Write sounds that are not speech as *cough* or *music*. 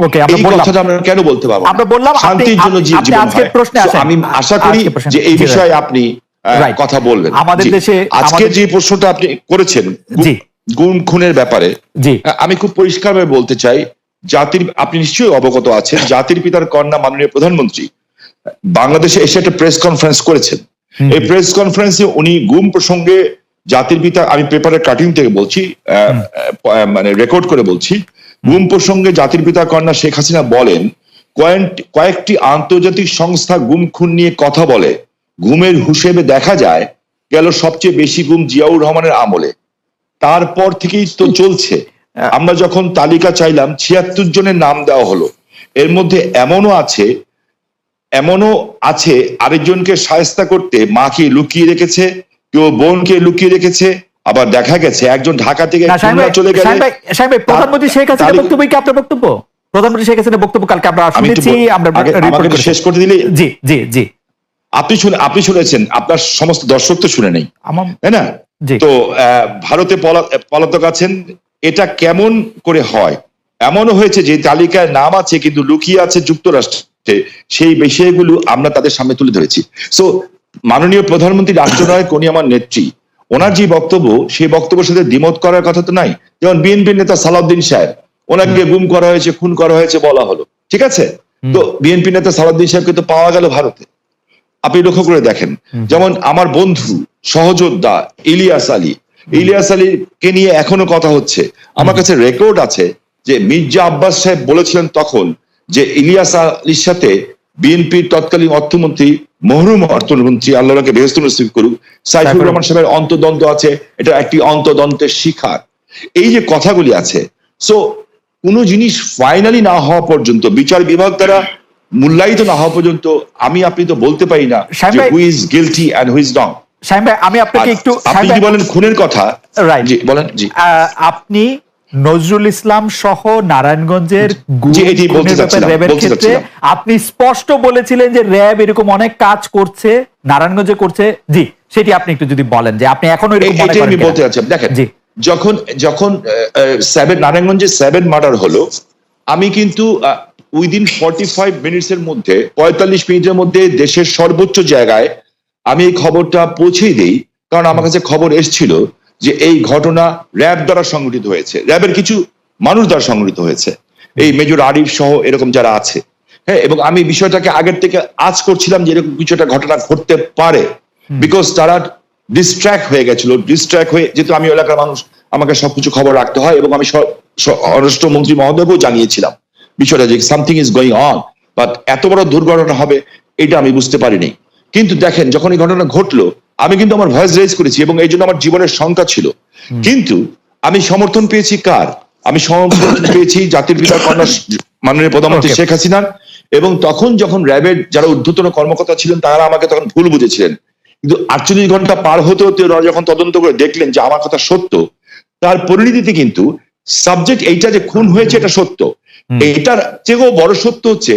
ওকে আমরা বললাম কথাটা আমরা কেন বলতে পারব আমরা বললাম শান্তির জন্য জীবন আজকের হয়। প্রশ্নে আসেন। আমি আশা করি যে এই বিষয়ে আপনি কথা বলবেন। আমাদের দেশে- আজকে যে প্রশ্নটা আপনি করেছেন জি। গুম খুনের ব্যাপারে জি। আমি খুব পরিষ্কারভাবে বলতে চাই জাতির আপনি নিশ্চয়ই অবগত আছেন জাতির পিতার কন্যা মাননীয় প্রধানমন্ত্রী বাংলাদেশে এসে একটা প্রেস কনফারেন্স করেছেন। এই প্রেস কনফারেন্সে উনি গুম প্রসঙ্গে জাতির পিতা আমি পেপারের কাটিং থেকে বলছি মানে রেকর্ড করে বলছি গুম প্রসঙ্গে জাতির পিতা কন্যা শেখ হাসিনা বলেন কয়েকটি আন্তর্জাতিক সংস্থা গুম খুন নিয়ে কথা বলে ঘুমের হিসেবে দেখা যায়, গেল সবচেয়ে বেশি গুম জিয়াউর রহমানের আমলে। তারপর থেকেই তো চলছে। আমরা যখন তালিকা চাইলাম, ছিয়াত্তর জনের নাম দেওয়া হলো। এর মধ্যে এমনও আছে এমনও আছে, আরেকজনকে সায়স্তা করতে মাকে লুকিয়ে রেখেছে, কেউ বোনকে লুকিয়ে রেখেছে আবার দেখা গেছে একজন ঢাকা থেকে চলে গেলে প্রধানমন্ত্রী শেখ তালিকা- বক্তব্য কি আপনার বক্তব্য? প্রধানমন্ত্রী শেখ হাসিনার বক্তব্য কালকে আমরা শুনেছি আমরা শেষ করতে দিলে? জি জি জি। আপনি শুনে আপনি শুনেছেন আপনার সমস্ত দর্শক তো শুনে নেই। তাই না? তো আহ, ভারতে পলা- পলাতক আছেন এটা কেমন করে হয়? এমনও হয়েছে যে তালিকায় নাম আছে কিন্তু লুকিয়ে আছে যুক্তরাষ্ট্রে। সেই বিষয়গুলো আমরা তাদের সামনে তুলে ধরেছি। সো মাননীয় প্রধানমন্ত্রী রাষ্ট্রনায়ক উনি আমার নেত্রী। ওনার যে বক্তব্য সেই বক্তব্যের সাথে দ্বিমত করার কথা তো নাই। যেমন বিএনপির নেতা সালাউদ্দিন সাহেব ওনাকে গুম করা হয়েছে খুন করা হয়েছে বলা হলো। ঠিক আছে? তো বিএনপি নেতা সালাউদ্দিন সাহেবকে তো পাওয়া গেল ভারতে। আপনি লক্ষ্য করে দেখেন। যেমন আমার বন্ধু সহযোদ্ধা ইলিয়াস আলী। ইলিয়াস আলীকে নিয়ে এখনও কথা হচ্ছে। আমার কাছে রেকর্ড আছে যে মির্জা আব্বাস সাহেব বলেছিলেন তখন যে ইলিয়াস আলীর সাথে বিএনপির তৎকালীন অর্থমন্ত্রী মহরুম অর্থমন্ত্রী আল্লাহকে বেহস্ত নসিব করুক সাইফুর রহমান সাহেবের অন্তদন্ত আছে এটা একটি অন্তদন্তের শিখার। এই যে কথাগুলি আছে সো কোনো জিনিস ফাইনালি না হওয়া পর্যন্ত বিচার বিভাগ দ্বারা মূল্যায়িত না হওয়া পর্যন্ত আমি আপনি তো বলতে পারি না যে who is guilty and who is সাহেব আমি আপনাকে একটু আপনি বলেন খুনের কথা? Right. জি বলেন জি। আপনি নজরুল ইসলাম সহ নারায়ণগঞ্জের র্যাবের ক্ষেত্রে আপনি স্পষ্ট বলেছিলেন যে র্যাব এরকম অনেক কাজ করছে নারায়ণগঞ্জে করছে। জি সেটি আপনি একটু যদি বলেন যে আপনি এখনও আমি বলতে চাচ্ছি দেখেন যখন যখন সেভেন নারায়ণগঞ্জে সেভেন মার্ডার হলো আমি কিন্তু উইদিন ফর্টি ফাইভ মিনিটস এর মধ্যে পঁয়তাল্লিশ মিনিটের মধ্যে দেশের সর্বোচ্চ জায়গায় আমি এই খবরটা পৌঁছেই দিই কারণ আমার কাছে খবর এসেছিল যে এই ঘটনা র্যাব দ্বারা সংগঠিত হয়েছে। র্যাবের কিছু মানুষ দ্বারা সংগঠিত হয়েছে। এই মেজর আরিফ সহ এরকম যারা আছে। হ্যাঁ এবং আমি বিষয়টাকে আগের থেকে আজ করছিলাম যে এরকম কিছু একটা ঘটনা ঘটতে পারে। বিকজ তারা ডিস্ট্র্যাক্ট হয়ে গেছিল। ডিস্ট্র্যাক্ট হয়ে যেহেতু আমি এলাকার মানুষ আমাকে সবকিছু খবর রাখতে হয় এবং আমি স- স- স্বরাষ্ট্রমন্ত্রী মহোদয়কেও জানিয়েছিলাম বিষয়টা যে something is going on but এত বড় দুর্ঘটনা হবে এটা আমি বুঝতে পারিনি। কিন্তু দেখেন যখন এই ঘটনা ঘটলো আমি কিন্তু আমার ভয়েস রেজ করেছি এবং এই জন্য আমার জীবনের শঙ্কা ছিল। কিন্তু আমি সমর্থন পেয়েছি কার? আমি সমর্থন *coughs* পেয়েছি জাতির পিতা কন্যা মাননীয় প্রধানমন্ত্রী শেখ হাসিনার এবং তখন যখন র্যাবের যারা ঊর্ধ্বতন কর্মকর্তা ছিলেন তারা আমাকে তখন ভুল বুঝেছিলেন। কিন্তু আটচল্লিশ ঘণ্টা পার হতে হতে ওরা যখন তদন্ত করে দেখলেন যে আমার কথা সত্য তার পরিণতিতে কিন্তু সাবজেক্ট এইটা যে খুন হয়েছে এটা সত্য। এইটার চেয়েও বড় সত্য হচ্ছে